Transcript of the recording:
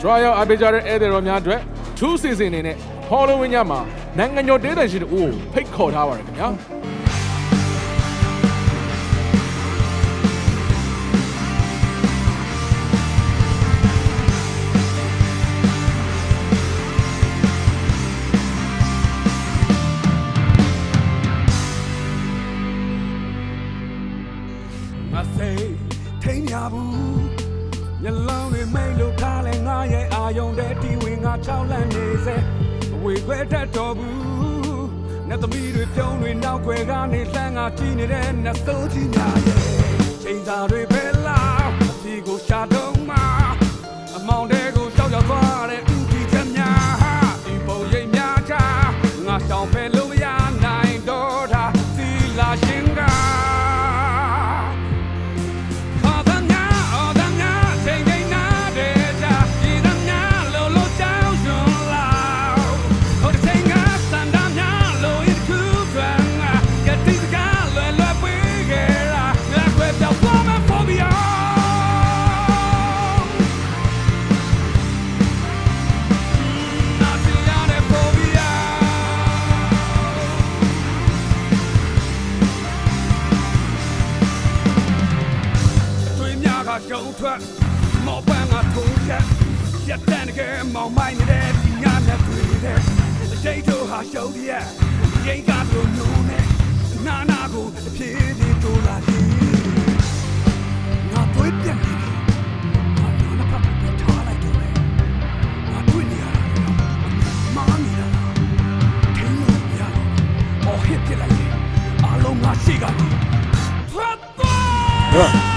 ဒရာရောက်အပေးကြတဲ့ဧည့်သည်တော်များအတွက်ထူးစီစဉ်နေနဲ့ Halloween ညမှာနိုင်ငံကျော်ဒေသရှိတဲ့ဦးကိုဖိတ်ခေါ်ထားပါတယ်ခင်ဗျာ ငါစိတ်ထိန်ရဘူးညလုံးတွေမိတ်လို့ထားလဲငါရဲ့အာ ယုံတဲ့တီဝင်ငါချောင်းလန့်နေစေအဝေခွဲတတ်တော်ဘူးနဲ့သမီးတွေပြုံးတွေနောက်ွယ်ကနေလှမ်းငါကြည့်နေတဲ့နှစိုးကြီးညာရဲ့ချိန်သာတွေပဲ ရုံထွက်မောပန်းကထုံးချက်ရတန်တကယ်မောင်မိုင်းနေတဲ့ဒီညနဲ့တွေ့တဲ့အတိတ်တို့ဟာရှုံးရရင်ကတို့ညုံနဲ့နာနာကိုအပြေးနေတို့လာတယ်ငါတို့ပြန်နေတယ်ငါတို့လည်းပတ်ပတ်ထားလိုက်တော့တယ်ငါတို့နေရတာမာမီလာထိမ့်လို့ရအောင်အော်ဟစ်ပြလိုက်တယ်အားလုံးငါရှိကနေထွက်သွား